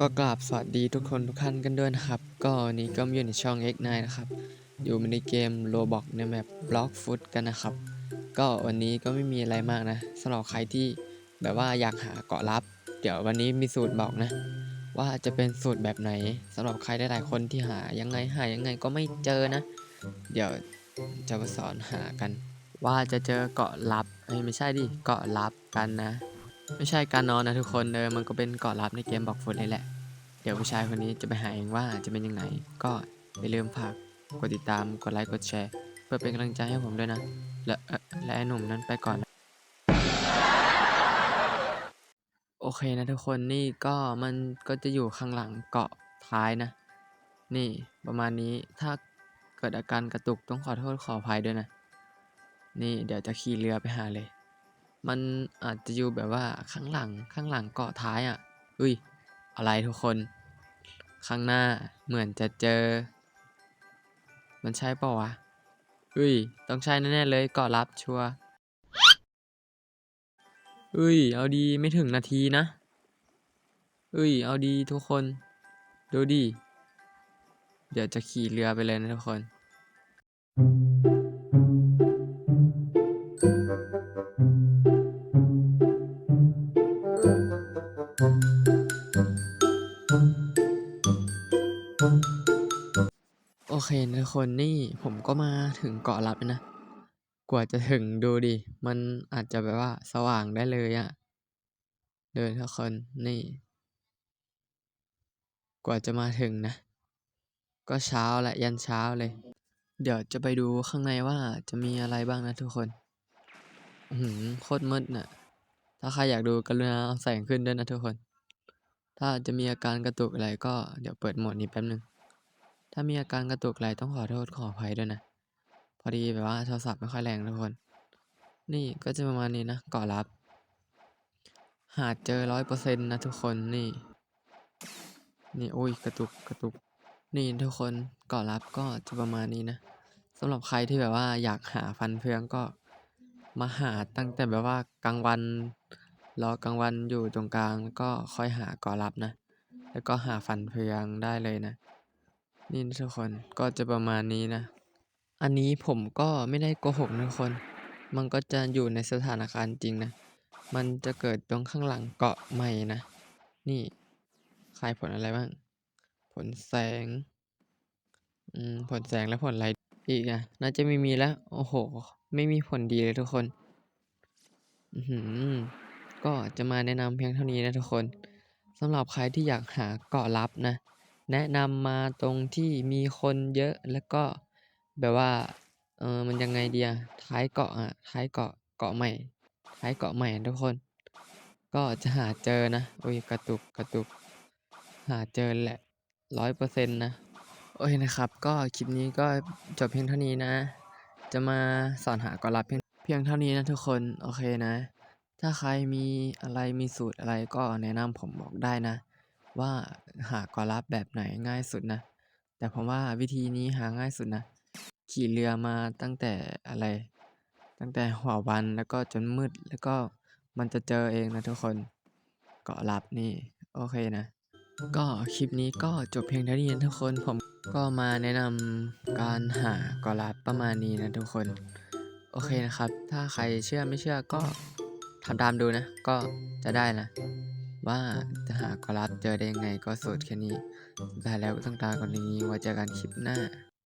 ก็กราบสวัสดีทุกคนทุกท่านกันด้วยนะครับ ก็วันนี้ก็อยู่ในช่อง X9 นะครับ อยู่ในเกม Roblox ในแมป Block Foot กันนะครับ ก็วันนี้ก็ไม่มีอะไรมากนะสำหรับใครที่แบบว่าอยากหาเกาะลับ เดี๋ยววันนี้มีสูตรบอกนะ ว่าจะเป็นสูตรแบบไหนสำหรับใครหลายๆคนที่หายังไงหายังไงก็ไม่เจอนะ เดี๋ยวจะมาสอนหากัน ว่าจะเจอเกาะลับเอ้ยไม่ใช่ดิเกาะลับกันนะ ไม่ใช่การนอนนะทุกคนเออมันก็เป็นเกาะลับในเกมบอกฟุตเลยแหละ เดี๋ยวผู้ชายคนนี้จะไปหาเองว่าจะเป็นยังไง ก็อย่าลืมฝากกดติดตามกดไลค์กดแชร์ เพื่อเป็นกำลังใจให้ผมด้วยนะ และและไอ้หนุ่มนั้นไปก่อนนะโอเคนะทุกคนนี่ก็มันก็จะอยู่ข้างหลังเกาะท้ายนะ นี่ประมาณนี้ถ้าเกิดอาการกระตุกต้องขอโทษขออภัยด้วยนะ นี่เดี๋ยวจะขี่เรือไปหาเลย มันอาจจะอยู่แบบว่าข้างหลังข้างหลังเกาะท้ายอะอุ้ย อะไรทุกคน ข้างหน้าเหมือนจะเจอ มันใช่ป่าวะอุ้ย ต้องใช่แน่ๆเลยเกาะลับชัวอุ้ย เอาดีไม่ถึงนาทีนะอุ้ย เอาดีทุกคน ดูดิ เดี๋ยวจะขี่เรือไปเลยนะทุกคน โอเคนะทุกคนนี่ผมก็มาถึงเกาะลับแล้วนะ กว่าจะถึงดูดิ มันอาจจะแบบว่าสว่างได้เลยอะเดินทุกคนนี่ กว่าจะมาถึงนะ ก็เช้าแหละยันเช้าเลย เดี๋ยวจะไปดูข้างในว่าจะมีอะไรบ้างนะทุกคนหือโคตรมืดน่ะ ถ้าใครอยากดูกรุณาเอาแสงขึ้นด้วยนะทุกคน ถ้าจะมีอาการกระตุกอะไรก็เดี๋ยวเปิดโหมดนี้แป๊บนึง ถ้ามีอาการกระตุกอะไรต้องขอโทษขออภัยด้วยนะ พอดีแบบว่าโทรศัพท์ไม่ค่อยแรงทุกคน นี่ก็จะประมาณนี้นะกาะลับ หาเจอร้อยเปอร์เซ็นต์นะทุกคนนี่ นี่โอ้ยกระตุกกระตุก นี่ทุกคนกาะลับก็จะประมาณนี้นะสำหรับใครที่แบบว่าอยากหาฟันเฟืองก็มาหาตั้งแต่แบบว่ากลางวัน รอกลางวันอยู่ตรงกลางแล้วก็ค่อยหากาะลับนะ แล้วก็หาฟันเฟืองได้เลยนะ นี่นทุกคนก็จะประมาณนี้นะ อันนี้ผมก็ไม่ได้โกหกนะทุกคน มันก็จะอยู่ในสถานการณ์จริงนะ มันจะเกิดตรงข้างหลังเกาะใหม่นะ นี่คายผลอะไรบ้าง ผลแสง อืม ผลแสงและผลอะไรอีกอะ น่าจะไม่มีแล้ว โอ้โห ไม่มีผลดีเลยทุกคน อือหือ ก็จะมาแนะนำเพียงเท่านี้นะทุกคนสำหรับใครที่อยากหาเกาะลับนะ แนะนำมาตรงที่มีคนเยอะแล้วก็แบบว่าเออมันยังไงเดียท้ายเกาะอะท้ายเกาะเกาะใหม่ ท้ายเกาะใหม่ทุกคน ก็จะหาเจอนะโอ้ยกระตุกกระตุก หาเจอแหละร้อยเปอร์เซ็นต์นะโอเคนะครับ ก็คลิปนี้ก็จบเพียงเท่านี้นะ จะมาสอนหาเกาะลับเพียงเพียงเท่านี้นะทุกคน โอเคนะ ถ้าใครมีอะไร มีสูตรอะไรก็แนะนำผมบอกได้นะ ว่าหาเกาะลับแบบไหนง่ายสุดนะ แต่ผมว่าวิธีนี้หาง่ายสุดนะ ขี่เรือมาตั้งแต่อะไร ตั้งแต่หัววันแล้วก็จนมืดแล้วก็มันจะเจอเองนะทุกคน เกาะลับนี่ โอเคนะ ก็คลิปนี้ก็จบเพียงเท่านี้นะทุกคนผมก็มาแนะนำการหาเกาะลับประมาณนี้นะทุกคน โอเคนะครับ ถ้าใครเชื่อไม่เชื่อก็ ทำตามดูนะ ก็จะได้นะ ว่าจะหาเกาะลับเจอได้ยังไงก็สูตรแค่นี้สุดท้ายแล้วต้องตาก่อนนี้ไว้เจอกันคลิปหน้า